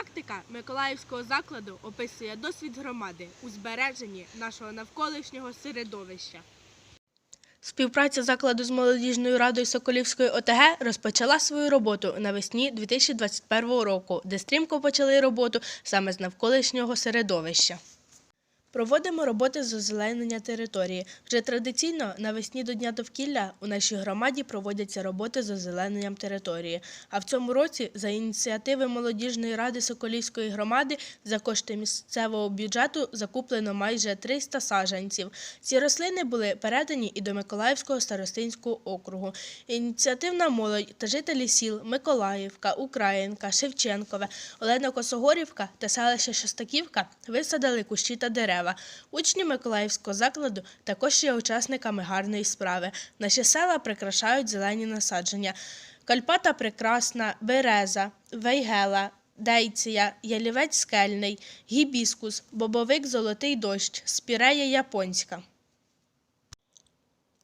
Практика Миколаївського закладу описує досвід громади у збереженні нашого навколишнього середовища. Співпраця закладу з молодіжною радою Соколівської ОТГ розпочала свою роботу навесні 2021 року, де стрімко почали роботу саме з навколишнього середовища. Проводимо роботи з озеленення території. Вже традиційно навесні до Дня довкілля у нашій громаді проводяться роботи з озелененням території. А в цьому році за ініціативи молодіжної ради Соколівської громади за кошти місцевого бюджету закуплено майже 300 саджанців. Ці рослини були передані і до Миколаївського старостинського округу. Ініціативна молодь та жителі сіл Миколаївка, Українка, Шевченкове, Олена Косогорівка та селище Шостаківка висадили кущі та дерева. Учні Миколаївського закладу також є учасниками гарної справи. Наші села прикрашають зелені насадження. Кальпата прекрасна, береза, вейгела, дейція, ялівець скельний, гібіскус, бобовик золотий дощ, спірея японська.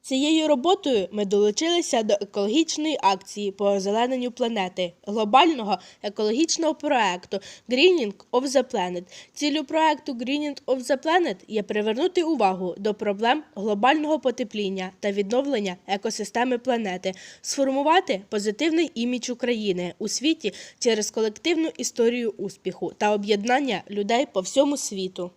Цією роботою ми долучилися до екологічної акції по озелененню планети, глобального екологічного проекту Greening of the Planet. Ціллю проекту Greening of the Planet є привернути увагу до проблем глобального потепління та відновлення екосистеми планети, сформувати позитивний імідж України у світі через колективну історію успіху та об'єднання людей по всьому світу.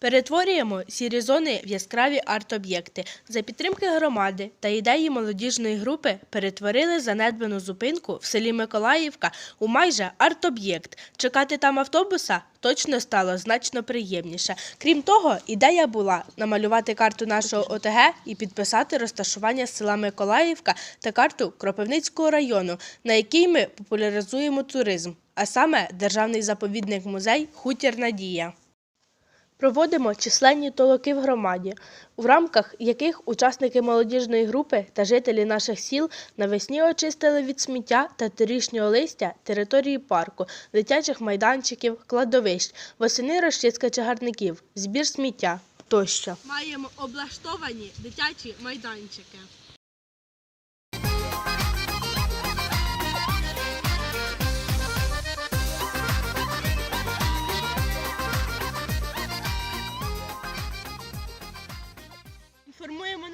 Перетворюємо сірі зони в яскраві арт-об'єкти. За підтримки громади та ідеї молодіжної групи перетворили занедбану зупинку в селі Миколаївка у майже арт-об'єкт. Чекати там автобуса точно стало значно приємніше. Крім того, ідея була намалювати карту нашого ОТГ і підписати розташування села Миколаївка та карту Кропивницького району, на якій ми популяризуємо туризм, а саме державний заповідник музей Хутір Надія. Проводимо численні толоки в громаді, в рамках яких учасники молодіжної групи та жителі наших сіл навесні очистили від сміття та торішнього листя території парку, дитячих майданчиків, кладовищ, восени розчистка чагарників, збір сміття тощо. Маємо облаштовані дитячі майданчики.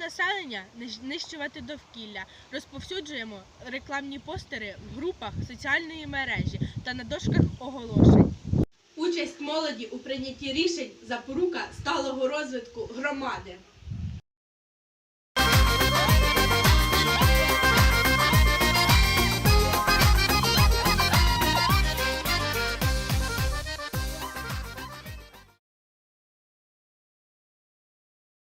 Населення не знищувати довкілля, розповсюджуємо рекламні постери в групах соціальної мережі та на дошках оголошень. Участь молоді у прийнятті рішень запорука сталого розвитку громади.